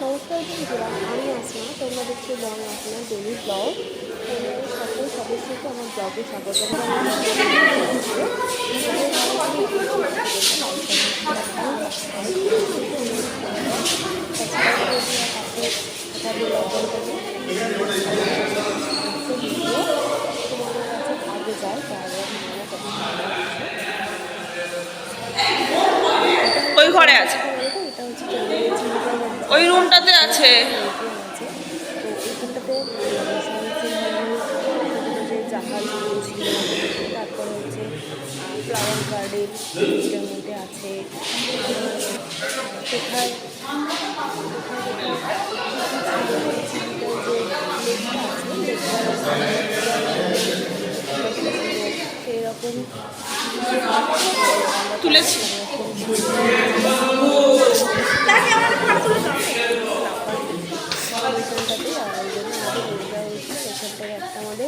নমস্কার বন্ধুরা আমি আসনা তোমরা দেখছ বং আসনা ডেলি ব্লগ তোমাদের সকল সদস্যকে আমার ব্লগে স্বাগত আগে যায় তাহলে ওই ঘরে আছে। ওই রুমটাতে আছে। তারপরে হচ্ছে ফ্লাওয়ার গার্ডেন এটার মধ্যে আছে কোথায় তুলেছি ওইখানটাতে আর ওই জন্য আমাদের নিয়ে যাওয়া হয়েছিল ওইখানটায় একটা আমাদের ওই ডলফিনের স্কেল দিতে হবে শো দেখিয়েছিল বাবা সেটা দেখিয়েছিল দীঘায় এরম আছে দীঘায় আছে তথ্য ছিল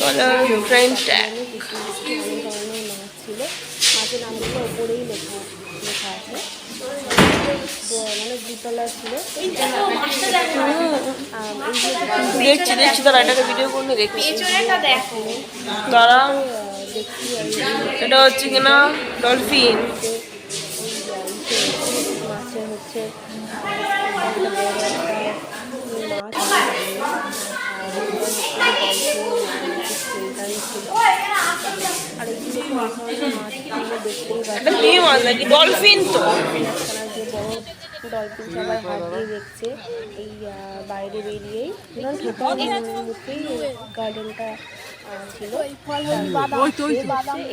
ডলার ফ্রেন্ড ট্যাগ ছিল মাছের নামগুলো ওপরেই লেখা লেখা আছে মানে দুতলা ছিল এটাকে ভিডিও করলে দেখছি তারা এটা হচ্ছে কিনা ডলফিন মাছের হচ্ছে এটা কি ডলফিন তো ডলফিন সবাই হাত দিয়ে দেখছে এই বাইরে বেরিয়েই। ঢোকার মুখেই গার্ডেনটা ছিল। এই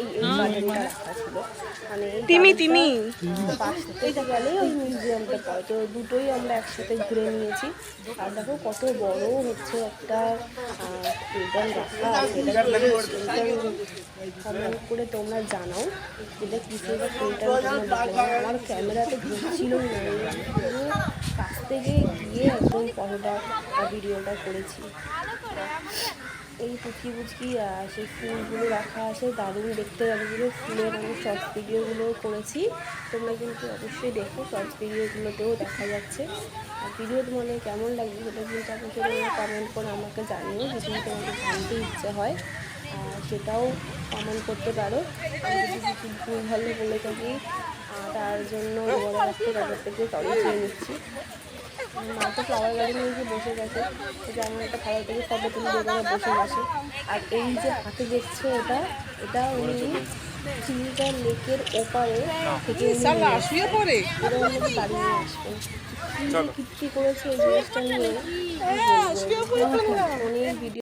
এই গার্ডেনটা রাখা ছিল। মানে তিমি তিমি। ওই মিউজিয়ামটা তো দুটোই আমরা একসাথে ঘুরে নিয়েছি। আর দেখো কত বড় হচ্ছে একটা রাখা কমেন্ট করে তোমরা জানাও। এটা কিসের? দেখলে আমার ক্যামেরাতে ঢুকছিলই না। কাছ থেকে গিয়ে একদম ফটোটা ভিডিওটা করেছি। এই পুচকি পুচকি সেই ফুলগুলো রাখা আছে, দারুণ দেখতে লাগছিল ফুলের আমি শর্টস ভিডিওগুলো করেছি। তোমরা কিন্তু অবশ্যই দেখো শর্টস ভিডিওগুলোতেও দেখা যাচ্ছে। আর ভিডিও তোমাদের কেমন লাগবে সেটা কিন্তু অবশ্যই কমেন্ট করে আমাকে জানিও, যদি তোমাদের জানতে ইচ্ছে হয়। আর সেটাও কমেন্ট করতে পারো। আমি ভুল ভালো বলে থাকি তার জন্য বড় চেয়ে নিচ্ছি। মা তো ফ্লাওয়ার গিয়ে বসে গেছে। এই যে একটা ভালো থেকে ফটো তুলে ওখানে বসে গেছে। আর এই যে হাতে দেখছে এটা এটা উনি চিলিকা লেকের ওপারে থেকে নিয়ে বাড়ি নিয়ে আসবেন কীর্তি করেছে এই জিনিসটা নিয়ে কি অনেক ভিডিও